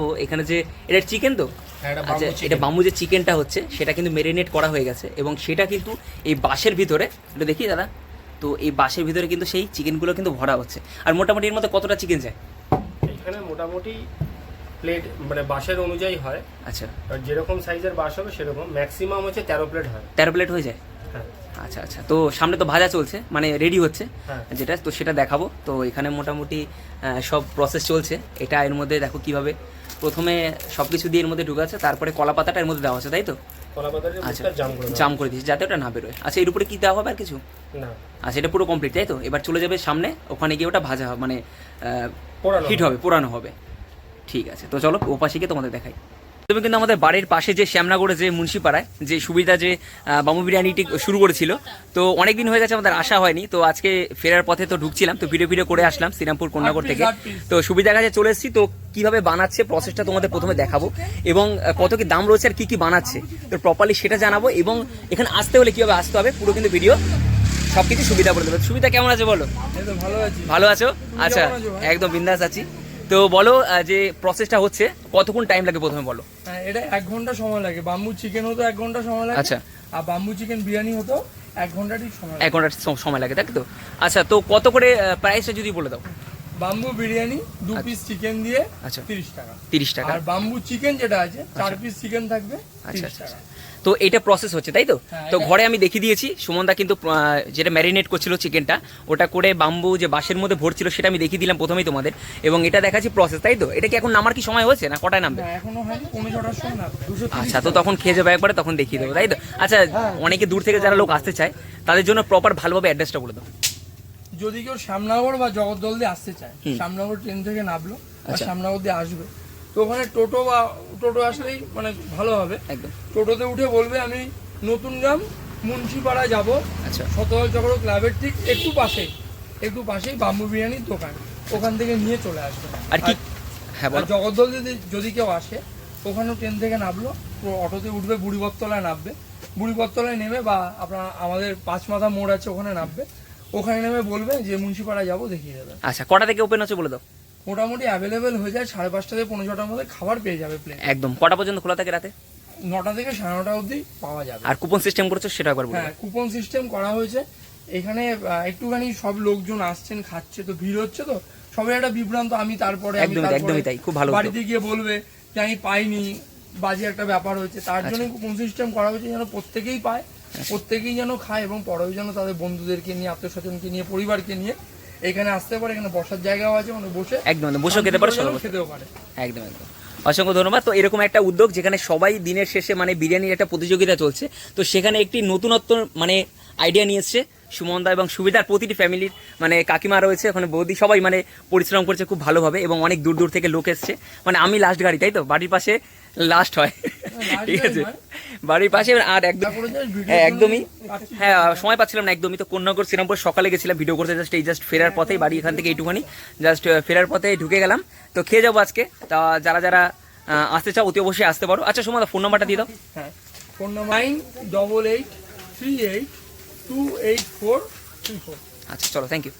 ও এখানে যে এটা চিকেন তো? হ্যাঁ, এটা আচ্ছা এটা বাম্বু যে চিকেনটা হচ্ছে সেটা কিন্তু মেরিনেট করা হয়ে গেছে এবং সেটা কিন্তু এই বাঁশের ভিতরে এটা দেখি দাদা। তো এই বাঁশের ভিতরে কিন্তু সেই চিকেনগুলো কিন্তু ভরা হচ্ছে। আর মোটামুটি এর মধ্যে কতটা চিকেন যায়? এখানে মোটামুটি প্লেট মানে বাঁশের অনুযায়ী হয়। আচ্ছা। আর যেরকম সাইজের বাঁশ হবে সেরকম ম্যাক্সিমাম হচ্ছে তেরো প্লেট হয়। তেরো প্লেট হয়ে যায়? হ্যাঁ। আচ্ছা আচ্ছা। তো সামনে তো ভাজা চলছে মানে রেডি হচ্ছে হ্যাঁ। যেটা তো সেটা দেখাবো। তো এখানে মোটামুটি সব প্রসেস চলছে। এটা এর মধ্যে দেখো কীভাবে প্রথমে সব কিছু দিয়ে এর মধ্যে ঢুকাচ্ছে তারপরে কলা পাতাটা এর মধ্যে দেওয়া আছে তাই তো? আচ্ছা জাম করে দিয়েছি যাতে ওটা না বেরোয়। আচ্ছা এর উপরে কি দেওয়া হবে আর কিছু? না। আচ্ছা এটা পুরো কমপ্লিট তাই তো? এবার চলে যাবে সামনে ওখানে গিয়ে ওটা ভাজা হবে মানে হিট হবে পোড়ানো হবে। ঠিক আছে তো চলো ও পাশে গিয়ে তোমাদের দেখাই। তুমি কিন্তু আমাদের বাড়ির পাশে যে শ্যামনগরে যে মুন্সিপাড়ায় যে সুবিধা যে বামু বিরিয়ানিটি শুরু করেছিল তো অনেক দিন হয়ে গেছে আমাদের আসা হয়নি তো আজকে ফেরার পথে তো ঢুকছিলাম তো ভিডিও ভিডিও করে আসলাম শ্রীরামপুর কন্যাগর থেকে। তো সুবিধার কাছে চলে এসেছি তো কীভাবে বানাচ্ছে প্রসেসটা তোমাদের প্রথমে দেখাবো এবং কত কি দাম রয়েছে আর কি কি বানাচ্ছে তো প্রপারলি সেটা জানাব এবং এখানে আসতে হলে কীভাবে আসতে হবে পুরো কিন্তু ভিডিও সব কিছু সুবিধা বলে দেবে। সুবিধা কেমন আছে বলো? ভালো আছো। আচ্ছা? একদম বিন্দাস আছি। তো বলো যে প্রসেসটা হচ্ছে কতক্ষণ টাইম লাগে প্রথমে বলো? হ্যাঁ এটা এক ঘণ্টা সময় লাগে। বাম্বু চিকেন হতো এক ঘণ্টা সময় লাগে আচ্ছা। আর বাম্বু চিকেন বিরিয়ানি হতো এক ঘণ্টা ঠিক সময় এক ঘণ্টা সময় লাগে তাই তো? আচ্ছা তো কত করে প্রাইসটা যদি বলে দাও? বাম্বু বিরিয়ানি দু পিস চিকেন দিয়ে আচ্ছা। তিরিশ টাকা। তিরিশ টাকা। আর বাম্বু চিকেন যেটা আছে চার পিস চিকেন থাকবে আচ্ছা আচ্ছা আচ্ছা। তো এটা প্রসেস হচ্ছে তাই তো? হ্যাঁ, তো ঘরে আমি দেখিয়ে দিয়েছি সুমনদা কিন্তু যেটা ম্যারিনেট করছিল চিকেনটা ওটা করে বাম্বু যে বাঁশের মধ্যে ভরছিল সেটা আমি দেখিয়ে দিলাম প্রথমেই তোমাদের। এবং এটা দেখাচ্ছি প্রসেস তাই তো? এটা কি এখন নামার কি সময় হয়েছে না কটায় নামবে? আচ্ছা তো তখন খেয়ে যাবে একবারে তখন দেখিয়ে দেবো তাই তো? আচ্ছা হ্যাঁ। অনেকে দূর থেকে যারা লোক আসতে চায় তাদের জন্য প্রপার ভালোভাবে অ্যাড্রেসটা বলে দাও। যদি কেউ শ্যামনগর বা জগদ্দল দিয়ে আসতে চায়। শ্যামনগর ট্রেন থেকে নামলো আচ্ছা। শ্যামনগর দিয়ে আসবে তো ওখানে টোটো বা টোটো আসলেই মানে ভালো হবে। একদম। টোটোতে উঠে বলবে আমি নতুন গ্রাম মুন্সিপাড়া যাব। আচ্ছা। শতদল চক্র ক্লাবের ঠিক একটু পাশেই একটু পাশেই বাম্বু বিরিয়ানির দোকান। ওখান থেকে নিয়ে চলে আসবে। আর কি হ্যাঁ জগদ্দল যদি যদি কেউ আসে ওখানেও ট্রেন থেকে নামলো অটোতে উঠবে বুড়িবত্তলায় নামবে। বুড়িবত্তলায় নেমে বা আপনার আমাদের পাঁচ মাথা মোড় আছে ওখানে নামবে। ওখানে নেমে বলবে যে মুন্সিপাড়া যাব দেখিয়ে দেবে। আচ্ছা কটা থেকে ওপেন আছে বলে দাও? মোটামুটি অ্যাভেলেবেল হয়ে যায় সাড়ে পাঁচটা থেকে পনেরো ছটার মধ্যে খাবার পেয়ে যাবে প্লেন একদম। কটা পর্যন্ত খোলা থাকে রাতে? নটা থেকে সাড়ে নটা অবধি পাওয়া যাবে। আর কুপন সিস্টেম করেছ সেটা একবার হ্যাঁ কুপন সিস্টেম করা হয়েছে। এখানে একটুখানি সব লোকজন আসছেন খাচ্ছে তো ভিড় হচ্ছে তো। সবাই একটা বিভ্রান্ত আমি তারপরে আমি একদমই তাই, একদমই তাই, খুব ভালো বাড়িতে গিয়ে বলবে যে আমি পাইনি বাজে একটা ব্যাপার হয়েছে। তার আচ্ছা। জন্য কুপন সিস্টেম করা হয়েছে যেন প্রত্যেকেই পায় প্রত্যেকেই যেন খায় এবং পরেও যেন তাদের বন্ধুদেরকে নিয়ে আত্মীয় স্বজনকে নিয়ে পরিবারকে নিয়ে এখানে আসতে পারে এখানে বসার জায়গাও আছে মানে বসে একদম বসেও খেতে পারো খেতেও পারে। একদম একদম। অসংখ্য ধন্যবাদ। তো এরকম একটা উদ্যোগ যেখানে সবাই দিনের শেষে মানে বিরিয়ানির একটা প্রতিযোগিতা চলছে তো সেখানে একটি নতুনত্ব মানে আইডিয়া নিয়ে এসছে সুমনদা এবং সুবিধার প্রতিটি ফ্যামিলির মানে কাকিমা রয়েছে ওখানে বৌদি সবাই মানে পরিশ্রম করছে খুব ভালোভাবে এবং অনেক দূর দূর থেকে লোক এসছে। মানে আমি লাস্ট গাড়ি তাই তো? বাড়ির পাশে লাস্ট হয়। last ঠিক আছে। বাড়ির পাশে আর একদম হ্যাঁ একদমই। হ্যাঁ সময় পাচ্ছিলাম না একদমই। তো কন্যাগর শ্রীরামপুর সকালে গেছিলাম ভিডিও করতে জাস্ট এই জাস্ট ফেরার পথেই বাড়ি এখান থেকে এইটুখানি জাস্ট ফেরার পথে ঢুকে গেলাম। তো খেয়ে যাব আজকে। তা যারা যারা আসতে চাও অতি অবশ্যই আসতে পারো। আচ্ছা সময় ফোন নাম্বারটা দিয়ে দাও। হ্যাঁ phone number nine double eight three eight two eight four three four আচ্ছা চলো থ্যাংক ইউ